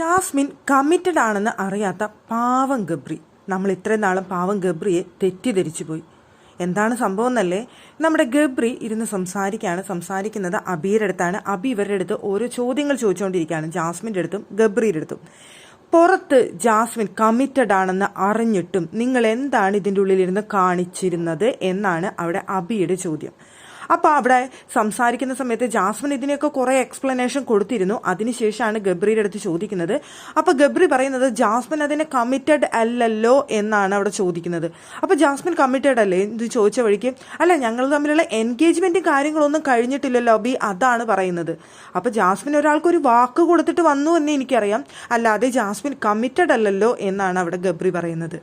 Jasmine committed ആണെന്ന് അറിയാത്ത പാവം ഗബ്രി. നമ്മൾ ഇത്രയും നാളും പാവം ഗബ്രിയെ തെറ്റിദ്ധരിച്ചു പോയി. എന്താണ് സംഭവം എന്നല്ലേ? നമ്മുടെ ഗബ്രി ഇരുന്ന് സംസാരിക്കുകയാണ് സംസാരിക്കുന്നത് അബിയുടെ അടുത്താണ്. അബി ഇവരുടെ അടുത്ത് ഓരോ ചോദ്യങ്ങൾ ചോദിച്ചുകൊണ്ടിരിക്കുകയാണ്. ജാസ്മിന്റെ അടുത്തും ഗബ്രിയുടെ അടുത്തും. പുറത്ത് ജാസ്മിൻ കമ്മിറ്റഡ് ആണെന്ന് അറിഞ്ഞിട്ടും നിങ്ങൾ എന്താണ് ഇതിന്റെ ഉള്ളിലിരുന്ന് കാണിച്ചിരുന്നത് എന്നാണ് അവിടെ അബിയുടെ ചോദ്യം. അപ്പോൾ അവിടെ സംസാരിക്കുന്ന സമയത്ത് ജാസ്മിൻ ഇതിനെയൊക്കെ കുറേ എക്സ്പ്ലനേഷൻ കൊടുത്തിരുന്നു. അതിനുശേഷമാണ് ഗബ്രിയുടെ അടുത്ത് ചോദിക്കുന്നത്. അപ്പോൾ ഗബ്രി പറയുന്നത് ജാസ്മിൻ അതിനെ കമ്മിറ്റഡ് അല്ലല്ലോ എന്നാണ് അവിടെ ചോദിക്കുന്നത്. അപ്പോൾ ജാസ്മിൻ കമ്മിറ്റഡ് അല്ലേ? ഇത് ചോദിച്ച വഴിക്ക് അല്ല ഞങ്ങൾ തമ്മിലുള്ള എൻഗേജ്മെന്റ് കാര്യങ്ങളൊന്നും കഴിഞ്ഞിട്ടില്ലല്ലോ ബി അതാണ് പറയുന്നത്. അപ്പോൾ ജാസ്മിൻ ഒരാൾക്ക് ഒരു വാക്ക് കൊടുത്തിട്ട് വന്നു എന്ന് എനിക്കറിയാം. അല്ലാതെ ജാസ്മിൻ കമ്മിറ്റഡ് അല്ലല്ലോ എന്നാണ് അവിടെ ഗബ്രി പറയുന്നത്.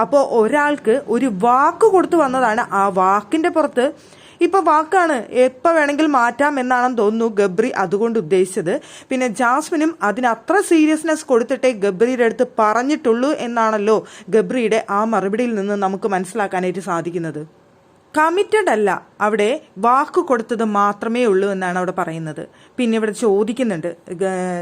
അപ്പോൾ ഒരാൾക്ക് ഒരു വാക്ക് കൊടുത്തു വന്നതാണ് ആ വാക്കിന്റെ പുറത്ത് ഇപ്പൊ വാക്കാണ് എപ്പോൾ വേണമെങ്കിൽ മാറ്റാം എന്നാണെന്ന് തോന്നുന്നു ഗബ്രി അതുകൊണ്ട് ഉദ്ദേശിച്ചത്. പിന്നെ ജാസ്മിനും അതിന് അത്ര സീരിയസ്നെസ് കൊടുത്തിട്ടേ ഗബ്രിയുടെ അടുത്ത് പറഞ്ഞിട്ടുള്ളൂ എന്നാണല്ലോ ഗബ്രിയുടെ ആ മറുപടിയിൽ നിന്ന് നമുക്ക് മനസ്സിലാക്കാനായിട്ട് സാധിക്കുന്നത്. കമ്മിറ്റഡ് അല്ല അവിടെ വാക്ക് കൊടുത്തത് മാത്രമേ ഉള്ളൂ എന്നാണ് അവിടെ പറയുന്നത്. പിന്നെ ഇവിടെ ചോദിക്കുന്നുണ്ട്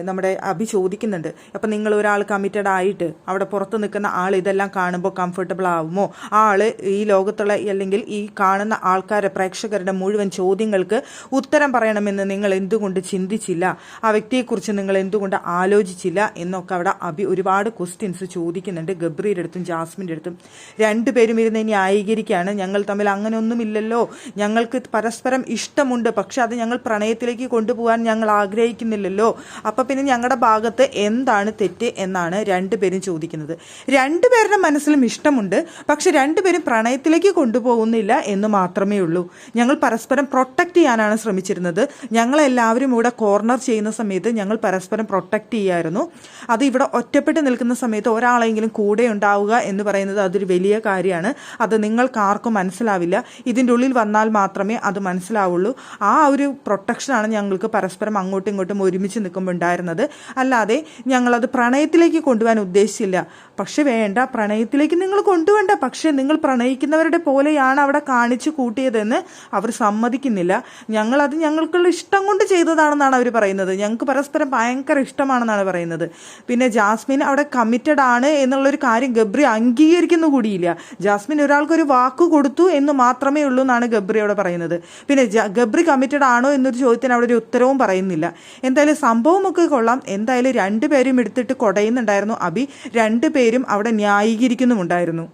നമ്മുടെ അഭി ചോദിക്കുന്നുണ്ട് അപ്പം നിങ്ങൾ ഒരാൾ കമ്മിറ്റഡ് ആയിട്ട് അവിടെ പുറത്ത് നിൽക്കുന്ന ആൾ ഇതെല്ലാം കാണുമ്പോൾ കംഫർട്ടബിൾ ആവുമോ? ആൾ ഈ ലോകത്തുള്ള അല്ലെങ്കിൽ ഈ കാണുന്ന ആൾക്കാരെ പ്രേക്ഷകരുടെ മുഴുവൻ ചോദ്യങ്ങൾക്ക് ഉത്തരം പറയണമെന്ന് നിങ്ങൾ എന്തുകൊണ്ട് ചിന്തിച്ചില്ല? ആ വ്യക്തിയെക്കുറിച്ച് നിങ്ങൾ എന്തുകൊണ്ട് ആലോചിച്ചില്ല? എന്നൊക്കെ അവിടെ അഭി ഒരുപാട് ക്വസ്റ്റ്യൻസ് ചോദിക്കുന്നുണ്ട് ഗബ്രിയുടെ അടുത്തും ജാസ്മിന്റെ അടുത്തും. രണ്ടുപേരും ഇരുന്ന് ന്യായീകരിക്കുകയാണ്. ഞങ്ങൾ തമ്മിൽ അങ്ങനെയൊന്നുമില്ലല്ലോ ഞങ്ങൾക്ക് പരസ്പരം ഇഷ്ടമുണ്ട്. പക്ഷെ അത് ഞങ്ങൾ പ്രണയത്തിലേക്ക് കൊണ്ടുപോകാൻ ഞങ്ങൾ ആഗ്രഹിക്കുന്നില്ലല്ലോ. അപ്പം പിന്നെ ഞങ്ങളുടെ ഭാഗത്ത് എന്താണ് തെറ്റ് എന്നാണ് രണ്ടുപേരും ചോദിക്കുന്നത്. രണ്ടുപേരുടെ മനസ്സിലും ഇഷ്ടമുണ്ട്. പക്ഷെ രണ്ടുപേരും പ്രണയത്തിലേക്ക് കൊണ്ടുപോകുന്നില്ല എന്ന് മാത്രമേ ഉള്ളൂ. ഞങ്ങൾ പരസ്പരം പ്രൊട്ടക്റ്റ് ചെയ്യാനാണ് ശ്രമിച്ചിരുന്നത്. ഞങ്ങളെല്ലാവരും ഇവിടെ കോർണർ ചെയ്യുന്ന സമയത്ത് ഞങ്ങൾ പരസ്പരം പ്രൊട്ടക്റ്റ് ചെയ്യായിരുന്നു. അത് ഇവിടെ ഒറ്റപ്പെട്ട് നിൽക്കുന്ന സമയത്ത് ഒരാളെങ്കിലും കൂടെ ഉണ്ടാവുക എന്ന് പറയുന്നത് അതൊരു വലിയ കാര്യമാണ്. അത് നിങ്ങൾക്ക് ആർക്കും മനസ്സിലാവില്ല. ഇതിന്റെ ഉള്ളിൽ വന്നാൽ മാത്രമേ അത് മനസ്സിലാവുള്ളൂ. ആ ഒരു പ്രൊട്ടക്ഷനാണ് ഞങ്ങൾക്ക് പരസ്പരം അങ്ങോട്ടും ഇങ്ങോട്ടും ഒരുമിച്ച് നിൽക്കുമ്പോൾ ഉണ്ടായിരുന്നത് അല്ലാതെ ഞങ്ങളത് പ്രണയത്തിലേക്ക് കൊണ്ടുപോകാൻ ഉദ്ദേശിച്ചില്ല. പക്ഷെ വേണ്ട പ്രണയത്തിലേക്ക് നിങ്ങൾ കൊണ്ടുവേണ്ട പക്ഷേ നിങ്ങൾ പ്രണയിക്കുന്നവരുടെ പോലെയാണ് അവിടെ കാണിച്ചു കൂട്ടിയതെന്ന് അവർ സമ്മതിക്കുന്നില്ല. ഞങ്ങളത് ഞങ്ങൾക്കുള്ള ഇഷ്ടം കൊണ്ട് ചെയ്തതാണെന്നാണ് അവർ പറയുന്നത്. ഞങ്ങൾക്ക് പരസ്പരം ഭയങ്കര ഇഷ്ടമാണെന്നാണ് പറയുന്നത്. പിന്നെ ജാസ്മിൻ അവിടെ കമ്മിറ്റഡ് ആണ് എന്നുള്ളൊരു കാര്യം ഗബ്രി അംഗീകരിക്കുന്നു കൂടിയില്ല. ജാസ്മിൻ ഒരാൾക്കൊരു വാക്ക് കൊടുത്തു എന്ന് മാത്രമേ ഉള്ളൂ എന്നാണ് ഗബ്രി അവിടെ പറയുന്നത്. പിന്നെ ഗബ്രി കമ്മിറ്റഡ് ആണോ എന്നൊരു ചോദ്യത്തിന് അവിടെ ഒരു ഉത്തരവും പറയുന്നില്ല. എന്തായാലും സംഭവമൊക്കെ കൊള്ളാം. എന്തായാലും രണ്ടുപേരും എടുത്തിട്ട് കുടയുന്നുണ്ടായിരുന്നു. അബി രണ്ടുപേരും അവിടെ ന്യായീകരിക്കുന്നുമുണ്ടായിരുന്നു.